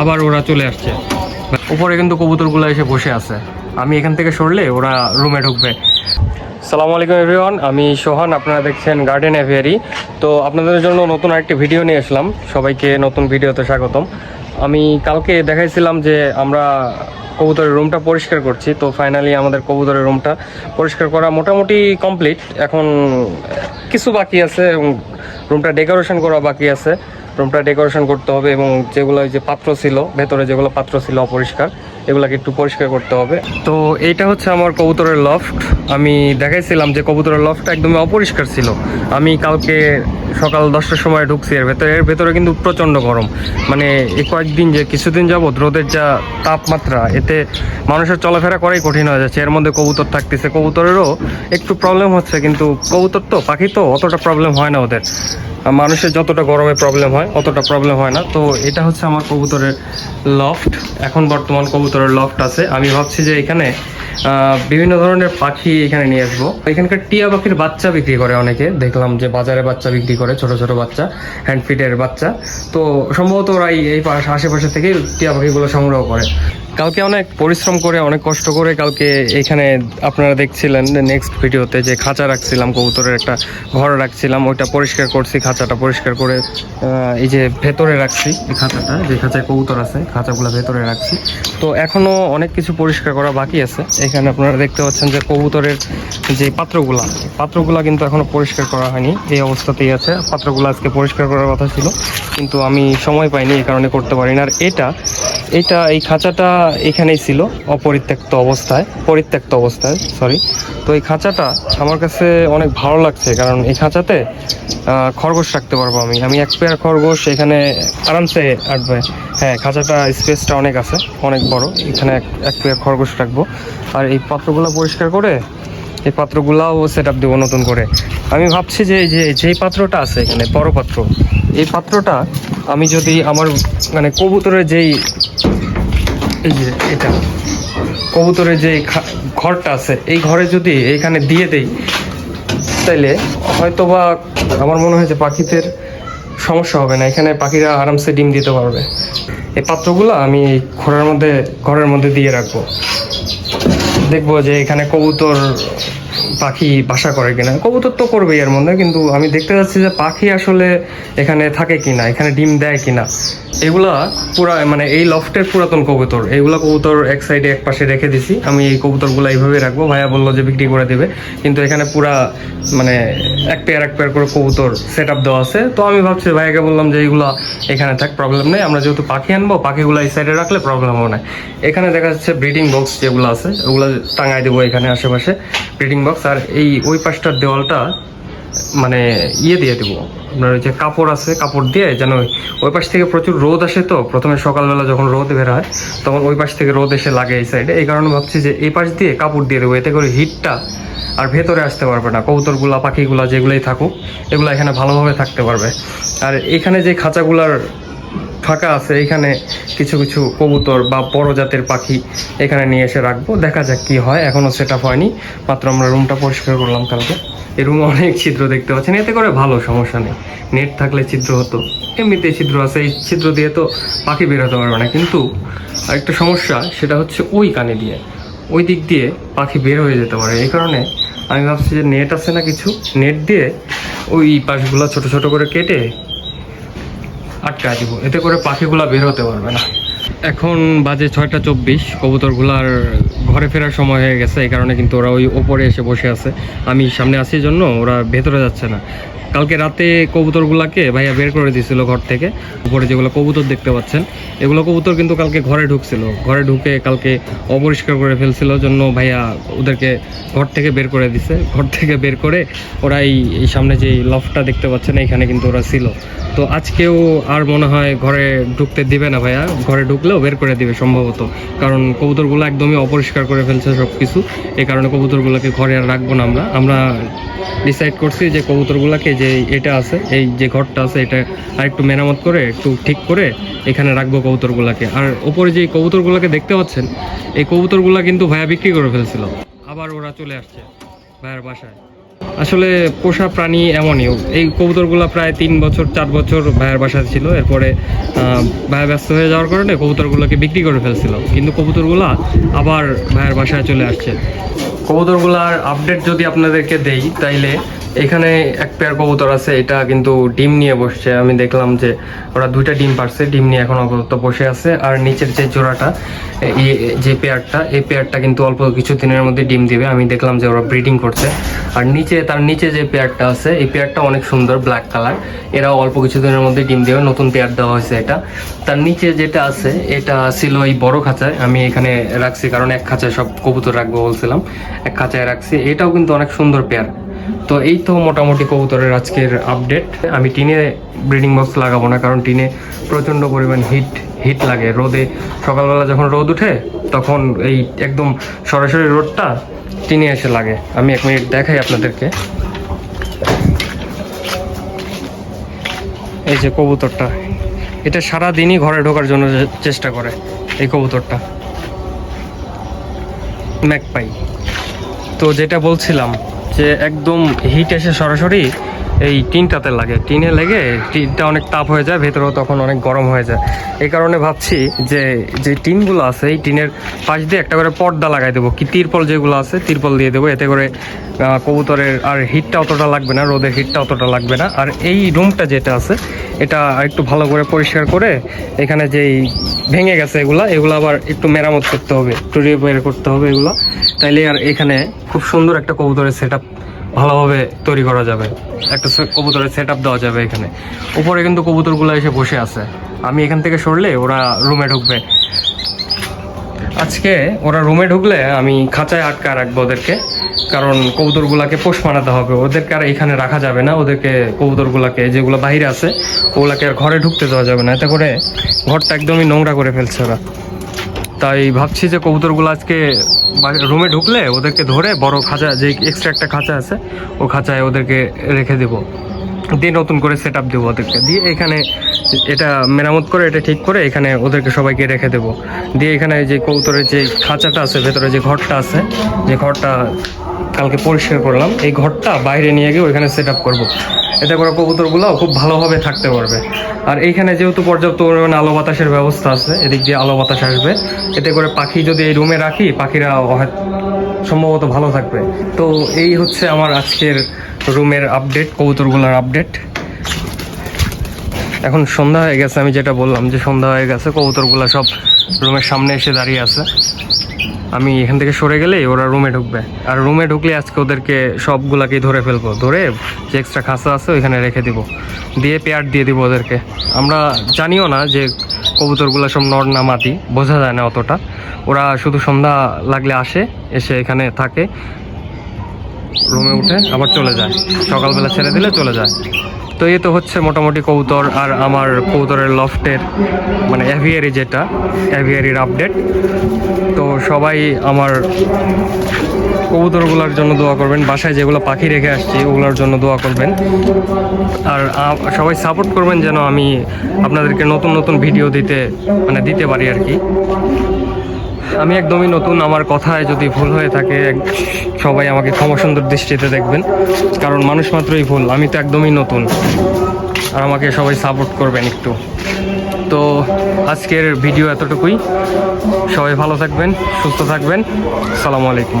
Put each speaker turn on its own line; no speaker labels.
আবার ওরা চলে আসছে। উপরে কিন্তু কবুতরগুলো এসে বসে আছে। আমি এখান থেকে সরলে ওরা রুমে ঢুকবে। সালাম আলাইকুম এভরিওয়ান আমি সোহান, আপনারা দেখছেন গার্ডেন অ্যাভিয়ারি তো আপনাদের জন্য নতুন আরেকটি ভিডিও নিয়ে আসলাম। সবাইকে নতুন ভিডিওতে স্বাগতম। আমি কালকে দেখাইছিলাম যে আমরা কবুতরের রুমটা পরিষ্কার করছি। তো ফাইনালি আমাদের কবুতরের রুমটা পরিষ্কার করা মোটামুটি কমপ্লিট এখন কিছু বাকি আছে এবং রুমটা ডেকোরেশন করা বাকি আছে। রুমটা ডেকোরেশন করতে হবে এবং যেগুলো যে পাত্র ছিল, ভেতরে যেগুলো পাত্র ছিল অপরিষ্কার, এগুলোকে একটু পরিষ্কার করতে হবে। তো এইটা হচ্ছে আমার কবুতরের লফট আমি দেখাইছিলাম যে কবুতরের লফটটা একদমই অপরিষ্কার ছিল। আমি কালকে সকাল দশটার সময় ঢুকছি, এর ভেতরে এর ভেতরে কিন্তু প্রচণ্ড গরম। মানে এই কয়েকদিন যে কিছুদিন যাবৎ রোদের যা তাপমাত্রা, এতে মানুষের চলাফেরা করাই কঠিন হয়ে যাচ্ছে। এর মধ্যে কবুতর থাকতেছে। কবুতরেরও একটু প্রবলেম হচ্ছে, কিন্তু কবুতর তো, পাখি তো, অতটা প্রবলেম হয় না ওদের। মানুষের যতটা গরমে প্রবলেম হয়, অতটা প্রবলেম হয় না। তো এটা হচ্ছে আমার কবুতরের লফট এখন বর্তমান কবুতরের লফট আছে। আমি ভাবছি যে এখানে বিভিন্ন ধরনের পাখি এখানে নিয়ে আসব। এখানকার টিয়া পাখির বাচ্চা বিক্রি করে অনেকে। দেখলাম যে বাজারে বাচ্চা বিক্রি করে। ছোট ছোট বাচ্চা হ্যান্ড ফিটের বাচ্চা। তো সম্ভবত ওরা এই আশেপাশে থেকে টিয়া পাখিগুলো সংগ্রহ করে। কালকে অনেক পরিশ্রম করে, অনেক কষ্ট করে কালকে এখানে আপনারা দেখছিলেন নেক্সট ভিডিওতে যে খাঁচা রাখছিলাম, কবুতরের একটা ঘর রাখছিলাম, ওইটা পরিষ্কার করছি, খাঁচাটা পরিষ্কার করে এই যে ভেতরে রাখছি, এই খাঁচাটা, যে খাঁচায় কবুতর আছে, খাঁচাগুলো ভেতরে রাখছি। তো এখনও অনেক কিছু পরিষ্কার করা বাকি আছে। এখানে আপনারা দেখতে পাচ্ছেন যে কবুতরের যে পাত্রগুলা পাত্রগুলা কিন্তু এখনও পরিষ্কার করা হয়নি, এই অবস্থাতেই আছে। পাত্রগুলো আজকে পরিষ্কার করার কথা ছিল, কিন্তু আমি সময় পাইনি, এই কারণে করতে পারিনি। আর এটা এটা এই খাঁচাটা এখানেই ছিল, অপরিত্যক্ত অবস্থায়, পরিত্যক্ত অবস্থায় সরি তো এই খাঁচাটা আমার কাছে অনেক ভালো লাগছে, কারণ এই খাঁচাতে খরগোশ রাখতে পারব আমি। আমি এক পেয়ার খরগোশ এখানে আরামসে আটবে হ্যাঁ খাঁচাটা স্পেসটা অনেক আছে, অনেক বড়। এখানে এক এক পেয়ার খরগোশ রাখব। আর এই পাত্রগুলো পরিষ্কার করে, এই পাত্রগুলাও সেট আপ দেবো নতুন করে। আমি ভাবছি যে যে যেই পাত্রটা আছে এখানে, বড় পাত্র, এই পাত্রটা আমি যদি আমার মানে কবুতরের যেই এই যে এটা। কবুতরের যে ঘরটা আছে, এই ঘরে যদি এখানে দিয়ে দেই, তাইলে হয়তো বা আমার মনে হয় যে পাখিদের সমস্যা হবে না। এখানে পাখিরা আরামসে ডিম দিতে পারবে। এই পাত্রগুলো আমি ঘরের মধ্যে ঘরের মধ্যে দিয়ে রাখব। দেখব যে এখানে কবুতর পাখি বাসা করে কিনা। কবুতর তো করবেই এর মধ্যে, কিন্তু আমি দেখতে যাচ্ছি যে পাখি আসলে এখানে থাকে কিনা, এখানে ডিম দেয় কিনা। এগুলা পুরা মানে এই লফটের পুরাতন কবুতর এইগুলা কবুতর এক সাইডে এক পাশে রেখে দিছি। আমি এই কবুতরগুলো এইভাবে রাখব, ভাইয়া বলল যে বিক্রি করে দেবে। কিন্তু এখানে পুরা মানে এক পেয়ার এক পেয়ার করে কবুতর সেট আপ দেওয়া আছে। তো আমি ভাবছি, ভাইয়াকে বললাম যে এইগুলা এখানে থাক প্রবলেম নেই। আমরা যেহেতু পাখি আনব, পাখিগুলো এই সাইডে রাখলে প্রবলেম হবে না। এখানে দেখা যাচ্ছে ব্রিডিং বক্স যেগুলো আছে, ওগুলো টাঙাই দেবো এখানে আশেপাশে। ব্রিডিং বক্স আর এই ওই পাশটার দেওয়ালটা মানে ইয়ে দিয়ে দেবো। আপনার ওই যে কাপড় আছে, কাপড় দিয়ে যেন ওই- পাশ থেকে প্রচুর রোদ আসে তো, প্রথমে সকালবেলা যখন রোদ বের হয়, তখন ওই পাশ থেকে রোদ এসে লাগে এই সাইডে এই কারণে ভাবছি যে এই পাশ দিয়ে কাপড় দিয়ে দেবো, এতে করে হিটটা আর ভেতরে আসতে পারবে না। কবুতরগুলা, পাখিগুলা যেগুলোই থাকুক, এগুলো এখানে ভালোভাবে থাকতে পারবে। আর এখানে যে খাঁচাগুলার ফাঁকা আছে, এখানে কিছু কিছু কবুতর বা বড় জাতের পাখি এখানে নিয়ে এসে রাখব। দেখা যাক কি হয় এখনও সেট আপ হয়নি। মাত্র আমরা রুমটা পরিষ্কার করলাম কালকে। এই রুমে অনেক ছিদ্র দেখতে পাচ্ছেন, এতে করে ভালো, সমস্যা নেই। নেট থাকলে ছিদ্র হতো। এমনিতে ছিদ্র আছে, এই ছিদ্র দিয়ে তো পাখি বের হতে পারবে না। কিন্তু আরেকটা সমস্যা, সেটা হচ্ছে ওই কানে দিয়ে। ওই দিক দিয়ে পাখি বের হয়ে যেতে পারে। এই কারণে আমি ভাবছি যে নেট আছে না কিছু, নেট দিয়ে ওই পাশগুলো ছোট ছোট করে কেটে আটকা দিব এতে করে পাখিগুলা বের হতে পারবে না। এখন বাজে ছয়টা চব্বিশ, কবুতরগুলার ঘরে ফেরার সময় হয়ে গেছে, এই কারণে কিন্তু ওরা ওই ওপরে এসে বসে আছে। আমি সামনে আসি জন্য ওরা ভেতরে যাচ্ছে না। কালকে রাতে কবুতরগুলাকে ভাইয়া বের করে দিয়েছিল ঘর থেকে। উপরে যেগুলো কবুতর দেখতে পাচ্ছেন, এগুলো কবুতর কিন্তু কালকে ঘরে ঢুকছিল। ঘরে ঢুকে কালকে অপরিষ্কার করে ফেলছিল, জন্য ভাইয়া ওদেরকে ঘর থেকে বের করে দিছে। ঘর থেকে বের করে ওরা এই সামনে যে লফটা দেখতে পাচ্ছেন এখানে কিন্তু ওরা ছিল। তো আজকেও আর মনে হয় ঘরে ঢুকতে দিবে না ভাইয়া। ঘরে ঢুকলেও বের করে দিবে সম্ভবত। কারণ কবুতরগুলো একদমই অপরিষ্কার করে ফেলছে সব কিছু এই কারণে কবুতরগুলোকে ঘরে আর রাখব না আমরা। আমরা ডিসাইড করছি যে কবুতরগুলোকে যে এটা আছে, এই যে ঘরটা আছে, এটা আর একটু মেরামত করে, একটু ঠিক করে এখানে রাখব কবুতরগুলোকে। আর ওপরে যে কবুতরগুলোকে দেখতে পাচ্ছেন, এই কবুতরগুলো কিন্তু ভাইয়া বিক্রি করে ফেলছিল। আবার ওরা চলে আসছে ভাইয়ার বাসায়। আসলে পোষা প্রাণী এমনই। এই কবুতরগুলো প্রায় তিন বছর, চার বছর ভাইয়ের বাসায় ছিল। এরপরে ভাইয়া ব্যস্ত হয়ে যাওয়ার কারণে কবুতরগুলোকে বিক্রি করে ফেলছিল। কিন্তু কবুতরগুলো আবার ভাইয়ের বাসায় চলে আসছে। কবুতরগুলার আপডেট যদি আপনাদেরকে দেই, তাইলে এখানে এক পেয়ার কবুতর আছে, এটা কিন্তু ডিম নিয়ে বসছে। আমি দেখলাম যে ওরা দুইটা ডিম পারছে, ডিম নিয়ে এখন আপাতত বসে আছে। আর নিচের যে জোড়াটা যে পেয়ারটা এই পেয়ারটা কিন্তু অল্প কিছু দিনের মধ্যে ডিম দিবে। আমি দেখলাম যে ওরা ব্রিডিং করছে। আর নিচে, তার নিচে যে পেয়ারটা আছে, এই পেয়ারটা অনেক সুন্দর ব্ল্যাক কালার এরাও অল্প কিছু দিনের মধ্যে ডিম দেবে, নতুন পেয়ার দেওয়া হয়েছে এটা। তার নিচে যেটা আছে, এটা ছিল এই বড় খাঁচায়। আমি এখানে রাখছি, কারণ এক খাঁচায় সব কবুতর রাখব বলছিলাম। এক খাঁচায় রাখছি। এটাও কিন্তু অনেক সুন্দর পেয়ার তো এই তো মোটামুটি কবুতরের আজকের আপডেট আমি টিনে ব্রিডিং বক্স লাগাবো না, কারণ টিনে প্রচণ্ড পরিমাণ হিট হিট লাগে। রোদে সকালবেলা যখন রোদ উঠে, তখন এই একদম সরাসরি রোদটা টিনে এসে লাগে। আমি এক মিনিট দেখাই আপনাদেরকে। এই যে কবুতরটা, এটা সারা দিনই ঘরে ঢোকার জন্য চেষ্টা করে এই কবুতরটা। ম্যাকপাই তো যেটা বলছিলাম যে একদম হিট এসে সরাসরি এই টিনটাতে লাগে। টিনে লেগে টিনটা অনেক তাপ হয়ে যায়, ভেতরেও তখন অনেক গরম হয়ে যায়। এই কারণে ভাবছি যে যে টিনগুলো আছে, এই টিনের পাশ দিয়ে একটা করে পর্দা লাগাই দেবো। কি তিরপল যেগুলো আছে, তিরপল দিয়ে দেবো। এতে করে কবুতরের আর হিটটা অতটা লাগবে না, রোদের হিটটা অতটা লাগবে না। আর এই রুমটা যেটা আছে এটা একটু ভালো করে পরিষ্কার করে এখানে যেই ভেঙে গেছে এগুলা, এগুলো আবার একটু মেরামত করতে হবে, একটু রিপেয়ার করতে হবে এগুলো। তাইলে আর এখানে খুব সুন্দর একটা কবুতরের সেট ভালোভাবে তৈরি করা যাবে। একটা কবুতরের সেট দেওয়া যাবে এখানে। উপরে কিন্তু কবুতরগুলো এসে বসে আছে। আমি এখান থেকে সরলে ওরা রুমে ঢুকবে। আজকে ওরা রুমে ঢুকলে আমি খাঁচায় আটকা রাখব ওদেরকে, কারণ কবুতরগুলাকে পোষ মানাতে হবে। ওদেরকে আর এখানে রাখা যাবে না, ওদেরকে কবুতরগুলাকে যেগুলো বাইরে আছে, ওগুলাকে আর ঘরে ঢুকতে দেওয়া যাবে না। এতে করে ঘরটা একদমই নোংরা করে ফেলছে ওরা। তাই ভাবছি যে কবুতরগুলো আজকে রুমে ঢুকলে ওদেরকে ধরে বড় খাঁচা, যে এক্সট্রা একটা খাঁচা আছে, ও খাঁচায় ওদেরকে রেখে দেবো। দিয়ে নতুন করে সেট আপ দেবো ওদেরকে। দিয়ে এখানে এটা মেরামত করে, এটা ঠিক করে এখানে ওদেরকে সবাইকে রেখে দেবো। দিয়ে এখানে যে কৌতরের যে খাঁচাটা আছে, ভেতরে যে ঘরটা আছে, যে ঘরটা কালকে পরিষ্কার করলাম, এই ঘরটা বাইরে নিয়ে গিয়ে ওইখানে সেট আপ করব। এতে করে কবুতরগুলো খুব ভালোভাবে থাকতে পারবে। আর এইখানে যেহেতু পর্যাপ্ত পরিমাণে আলো বাতাসের ব্যবস্থা আছে, এদিক দিয়ে আলো বাতাস আসবে। এতে করে পাখি যদি এই রুমে রাখি, পাখিরা সম্ভবত ভালো থাকবে। তো এই হচ্ছে আমার আজকের রুমের আপডেট কবুতরগুলোর আপডেট এখন সন্ধ্যা হয়ে গেছে, আমি যেটা বললাম যে সন্ধ্যা হয়ে গেছে, কবুতরগুলো সব রুমের সামনে এসে দাঁড়িয়ে আছে। আমি এখান থেকে সরে গেলেই ওরা রুমে ঢুকবে। আর রুমে ঢুকলে আজকে ওদেরকে সবগুলাকেই ধরে ফেলব। ধরে যে এক্সট্রা খাঁচা আছে ওইখানে রেখে দিব। দিয়ে পেয়ার দিয়ে দিব ওদেরকে। আমরা জানিও না যে কবুতরগুলো সব নর না মাটি। বোঝা যায় না অতটা। ওরা শুধু সন্ধ্যা লাগলে আসে, এসে এখানে থাকে। রুমে উঠে আবার চলে যায়। সকালবেলা ছেড়ে দিলে চলে যায়। তো এই তো হচ্ছে মোটামুটি কবুতর আর আমার কবুতরের লফটের মানে অ্যাভিয়ারি যেটা অ্যাভিয়ারির আপডেট তো সবাই আমার কবুতরগুলোর জন্য দোয়া করবেন। বাসায় যেগুলো পাখি রেখে আসছি, ওগুলোর জন্য দোয়া করবেন। আর সবাই সাপোর্ট করবেন যেন আমি আপনাদেরকে নতুন নতুন ভিডিও দিতে মানে দিতে পারি আর কি। আমি একদমই নতুন, আমার কথায় যদি ভুল হয়ে থাকে সবাই আমাকে ক্ষমা সুন্দর দৃষ্টিতে দেখবেন, কারণ মানুষ মাত্রই ভুল, আমি তো একদমই নতুন। আর আমাকে সবাই সাপোর্ট করবেন একটু। তো আজকের ভিডিও এতটুকুই। সবাই ভালো থাকবেন, সুস্থ থাকবেন। সালামু আলাইকুম।